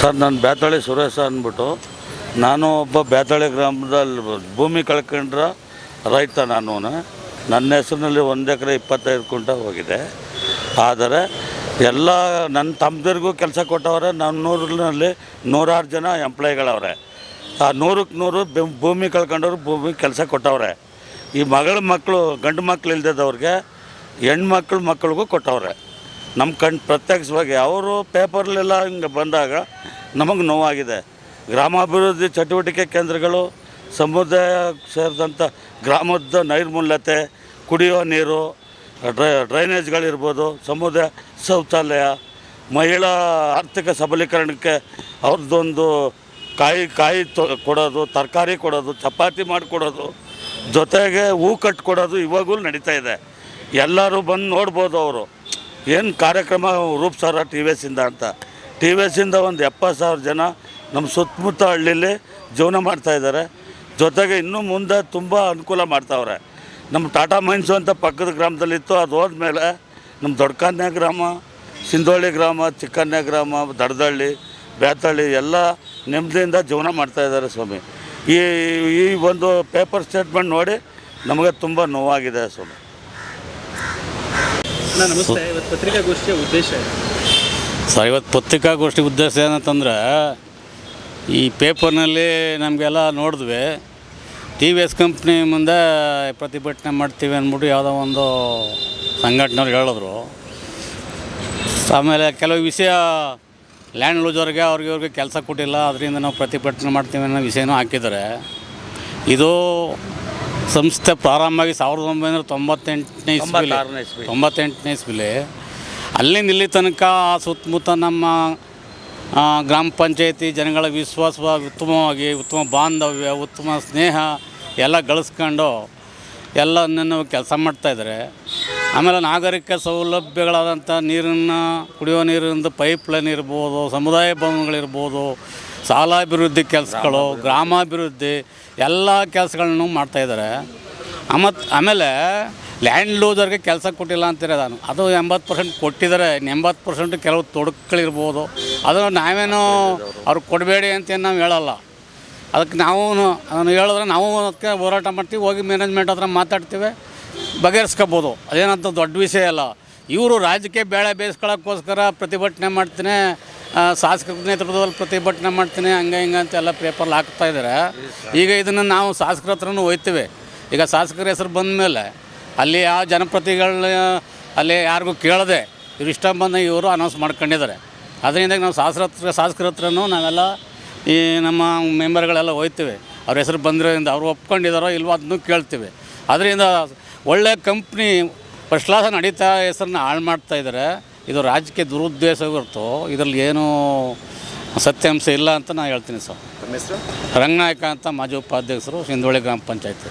Sir, ನಾನು ಬೇತಾಳಿ ಸುರೇಶ ಅಂದ್ಬಿಟ್ಟು, ನಾನು ಒಬ್ಬ ಬೇತಾಳಿ ಗ್ರಾಮದಲ್ಲಿ ಭೂಮಿ ಕಳ್ಕೊಂಡ್ರ ರೈತ ನಾನು ನನ್ನ ಹೆಸರಿನಲ್ಲಿ ಒಂದು ಎಕರೆ ಇಪ್ಪತ್ತೈದು ಕುಂಟ ಹೋಗಿದೆ. ಆದರೆ ಎಲ್ಲ ನನ್ನ ತಮ್ಮದಿರಿಗೂ ಕೆಲಸ ಕೊಟ್ಟವ್ರೆ ನನ್ನ ನೂರಲ್ಲಿ ನೂರಾರು ಜನ ಎಂಪ್ಲಾಯ್ಗಳವ್ರೆ. ಆ ನೂರಕ್ಕೆ ನೂರು ಭೂಮಿ ಕಳ್ಕೊಂಡವ್ರು ಭೂಮಿ ಕೆಲಸ ಕೊಟ್ಟವ್ರೆ. ಈ ಮಗಳ ಮಕ್ಕಳು ಗಂಡು ಮಕ್ಕಳು ಇಲ್ದಿದ್ದವ್ರಿಗೆ ಹೆಣ್ಮಕ್ಳು ಮಕ್ಕಳಿಗೂ ಕೊಟ್ಟವ್ರೆ. ನಮ್ಮ ಕಣ್ಣು ಪ್ರತ್ಯಕ್ಷವಾಗಿ ಅವರು ಪೇಪರ್ಲೆಲ್ಲ ಹಿಂಗೆ ಬಂದಾಗ ನಮಗೆ ನೋವಾಗಿದೆ. ಗ್ರಾಮಾಭಿವೃದ್ಧಿ ಚಟುವಟಿಕೆ ಕೇಂದ್ರಗಳು, ಸಮುದಾಯ ಸೇರಿದಂಥ ಗ್ರಾಮದ ನೈರ್ಮಲ್ಯತೆ, ಕುಡಿಯೋ ನೀರು, ಡ್ರೈ, ಡ್ರೈನೇಜ್ಗಳಿರ್ಬೋದು, ಸಮುದಾಯ ಶೌಚಾಲಯ, ಮಹಿಳಾ ಆರ್ಥಿಕ ಸಬಲೀಕರಣಕ್ಕೆ ಅವ್ರದ್ದೊಂದು ಕಾಯಿ ಕಾಯಿ ತೊ, ಕೊಡೋದು, ತರಕಾರಿ ಕೊಡೋದು, ಚಪಾತಿ ಮಾಡಿಕೊಡೋದು ಜೊತೆಗೆ ಹೂ ಕಟ್ಕೊಡೋದು ಇವಾಗಲೂ ನಡೀತಾ ಇದೆ. ಎಲ್ಲರೂ ಬಂದು ನೋಡ್ಬೋದು ಅವರು. ಏನು ಕಾರ್ಯಕ್ರಮ ರೂಪಿಸಾರ ಟಿ ವಿ ಎಸ್ಸಿಂದ ಅಂತ? ಟಿ ವಿ ಎಸ್ಸಿಂದ ಒಂದು ಎಪ್ಪತ್ತು ಸಾವಿರ ಜನ ನಮ್ಮ ಸುತ್ತಮುತ್ತ ಹಳ್ಳಿಲಿ ಜೀವನ ಮಾಡ್ತಾಯಿದ್ದಾರೆ ಜೊತೆಗೆ ಇನ್ನೂ ಮುಂದೆ ತುಂಬ ಅನುಕೂಲ ಮಾಡ್ತಾವ್ರೆ. ನಮ್ಮ ಟಾಟಾ ಮೈನ್ಸು ಅಂತ ಪಕ್ಕದ ಗ್ರಾಮದಲ್ಲಿತ್ತು, ಅದು ಹೋದ್ಮೇಲೆ ನಮ್ಮ ದೊಡ್ಡಕನ್ಯ ಗ್ರಾಮ, ಸಿಂಧೋಳಿ ಗ್ರಾಮ, ಚಿಕ್ಕನ್ಯ ಗ್ರಾಮ, ದಡದಳ್ಳಿ ಬೇತಳ್ಳಿ ಎಲ್ಲ ನೆಮ್ಮದಿಯಿಂದ ಜೀವನ ಮಾಡ್ತಾಯಿದ್ದಾರೆ ಸ್ವಾಮಿ. ಈ ಈ ಒಂದು ಪೇಪರ್ ಸ್ಟೇಟ್ಮೆಂಟ್ ನೋಡಿ ನಮಗೆ ತುಂಬ ನೋವಾಗಿದೆ ಸ್ವಾಮಿ. ನಮಸ್ತೆ. ಇವತ್ತು ಪತ್ರಿಕಾಗೋಷ್ಠಿಯ ಉದ್ದೇಶ? ಸರ್, ಇವತ್ತು ಪತ್ರಿಕಾಗೋಷ್ಠಿ ಉದ್ದೇಶ ಏನಂತಂದ್ರೆ, ಈ ಪೇಪರ್ನಲ್ಲಿ ನಮಗೆಲ್ಲ ನೋಡಿದ್ವಿ. ಟಿ ವಿ ಎಸ್ ಕಂಪ್ನಿ ಮುಂದೆ ಪ್ರತಿಭಟನೆ ಮಾಡ್ತೀವಿ ಅಂದ್ಬಿಟ್ಟು ಯಾವುದೋ ಒಂದು ಸಂಘಟನೆಯವ್ರು ಹೇಳಿದ್ರು. ಆಮೇಲೆ ಕೆಲವು ವಿಷಯ ಲ್ಯಾಂಡ್ ಲೂಸರ್ಗೆ ಅವ್ರಿಗೆ ಇವ್ರಿಗೆ ಕೆಲಸ ಕೊಟ್ಟಿಲ್ಲ, ಅದರಿಂದ ನಾವು ಪ್ರತಿಭಟನೆ ಮಾಡ್ತೀವಿ ಅನ್ನೋ ವಿಷಯನೂ ಹಾಕಿದ್ದಾರೆ. ಇದು ಸಂಸ್ಥೆ ಪ್ರಾರಂಭ ಆಗಿ ಸಾವಿರದ ಒಂಬೈನೂರ ತೊಂಬತ್ತೆಂಟನೇ ಇಸ್ವಿಲಿ. ತೊಂಬತ್ತಾರನೇ ಇಸ್ವಿ. ತೊಂಬತ್ತೆಂಟನೇ ಇಸ್ವಿಲಿ. ಅಲ್ಲಿಂದ ಇಲ್ಲಿ ತನಕ ಆ ಸುತ್ತಮುತ್ತ ನಮ್ಮ ಆ, ಗ್ರಾಮ ಪಂಚಾಯತಿ ಜನಗಳ ವಿಶ್ವಾಸ ಉತ್ತಮವಾಗಿ ಉತ್ತಮ ಬಾಂಧವ್ಯ ಉತ್ತಮ ಸ್ನೇಹ ಎಲ್ಲ ಗಳಿಸ್ಕೊಂಡು ಎಲ್ಲನೂ ಕೆಲಸ ಮಾಡ್ತಾಯಿದ್ದಾರೆ ಆಮೇಲೆ ನಾಗರಿಕ ಸೌಲಭ್ಯಗಳಾದಂಥ ನೀರನ್ನು ಕುಡಿಯೋ ನೀರಿನಿಂದ ಪೈಪ್ ಲೈನ್ ಇರ್ಬೋದು ಸಮುದಾಯ ಭವನಗಳಿರ್ಬೋದು ಶಾಲಾಭಿವೃದ್ಧಿ ಕೆಲಸಗಳು, ಗ್ರಾಮಾಭಿವೃದ್ಧಿ ಎಲ್ಲ ಕೆಲಸಗಳನ್ನು ಮಾಡ್ತಾಯಿದ್ದಾರೆ ಮತ್ತು ಆಮೇಲೆ ಲ್ಯಾಂಡ್ ಲೂಸರ್ಗೆ ಕೆಲಸ ಕೊಟ್ಟಿಲ್ಲ ಅಂತೀರ ನಾನು. ಅದು ಎಂಬತ್ತು ಪರ್ಸೆಂಟ್ ಕೊಟ್ಟಿದ್ದಾರೆ. ಎಂಬತ್ತು ಪರ್ಸೆಂಟ್ ಕೆಲವು ತೊಡಕುಗಳಿರ್ಬೋದು. ಅದನ್ನು ನಾವೇನು ಅವ್ರಿಗೆ ಕೊಡಬೇಡಿ ಅಂತ ನಾವು ಹೇಳಲ್ಲ. ಅದಕ್ಕೆ ನಾವು ಅದನ್ನು ಹೇಳಿದ್ರೆ ನಾವು ಅದಕ್ಕೆ ಹೋರಾಟ ಮಾಡ್ತೀವಿ, ಹೋಗಿ ಮ್ಯಾನೇಜ್ಮೆಂಟ್ ಹತ್ರ ಮಾತಾಡ್ತೀವಿ, ಬಗೆಹರಿಸ್ಕೋಬೋದು. ಅದೇನಂತ ದೊಡ್ಡ ವಿಷಯ ಅಲ್ಲ. ಇವರು ರಾಜಕೀಯ ಬೇಳೆ ಬೇಯಿಸ್ಕೊಳ್ಳೋಕ್ಕೋಸ್ಕರ ಪ್ರತಿಭಟನೆ ಮಾಡ್ತೀನಿ ಶಾಸಕರ ನೇತೃತ್ವದಲ್ಲಿ ಪ್ರತಿಭಟನೆ ಮಾಡ್ತೀನಿ, ಹಂಗೆ ಹಿಂಗೆ ಅಂತ ಎಲ್ಲ ಪೇಪರ್ಲ್ಲಿ ಹಾಕ್ತಾ ಇದ್ದಾರೆ. ಈಗ ಇದನ್ನು ನಾವು ಶಾಸಕರ ಹತ್ರನೂ ಹೋಯ್ತೀವಿ. ಈಗ ಶಾಸಕರ ಹೆಸರು ಬಂದ ಮೇಲೆ ಅಲ್ಲಿ ಯಾವ ಜನಪ್ರತಿಗಳ ಅಲ್ಲಿ ಯಾರಿಗೂ ಕೇಳದೆ ಇವ್ರು ಇಷ್ಟ ಬಂದ ಇವರು ಅನೌನ್ಸ್ ಮಾಡ್ಕೊಂಡಿದ್ದಾರೆ. ಅದರಿಂದ ನಾವು ಶಾಸಕರ ಹತ್ರ, ಶಾಸಕರ ಹತ್ರನೂ ನಾವೆಲ್ಲ ಈ ನಮ್ಮ ಮೆಂಬರ್ಗಳೆಲ್ಲ ಹೋಯ್ತೀವಿ. ಅವ್ರ ಹೆಸರು ಬಂದಿರೋದ್ರಿಂದ ಅವರು ಒಪ್ಕೊಂಡಿದ್ದಾರೋ ಇಲ್ವೋ ಅದನ್ನು ಕೇಳ್ತೀವಿ. ಅದರಿಂದ ಒಳ್ಳೆ ಕಂಪ್ನಿ ಫಸ್ಟ್ ಕ್ಲಾಸ ನಡೀತಾ ಹೆಸರನ್ನ ಹಾಳು ಮಾಡ್ತಾ ಇದ್ದಾರೆ ಇದು ರಾಜಕೀಯ ದುರುದ್ದೇಶ ಹೊರತು ಇದರಲ್ಲಿ ಏನೂ ಸತ್ಯಾಂಶ ಇಲ್ಲ ಅಂತ ನಾನು ಹೇಳ್ತೀನಿ ಸರ್. ರಂಗನಾಯಕ ಅಂತ ಮಾಜಿ ಉಪಾಧ್ಯಕ್ಷರು ಸಿಂಧೋಳಿ ಗ್ರಾಮ ಪಂಚಾಯತಿ.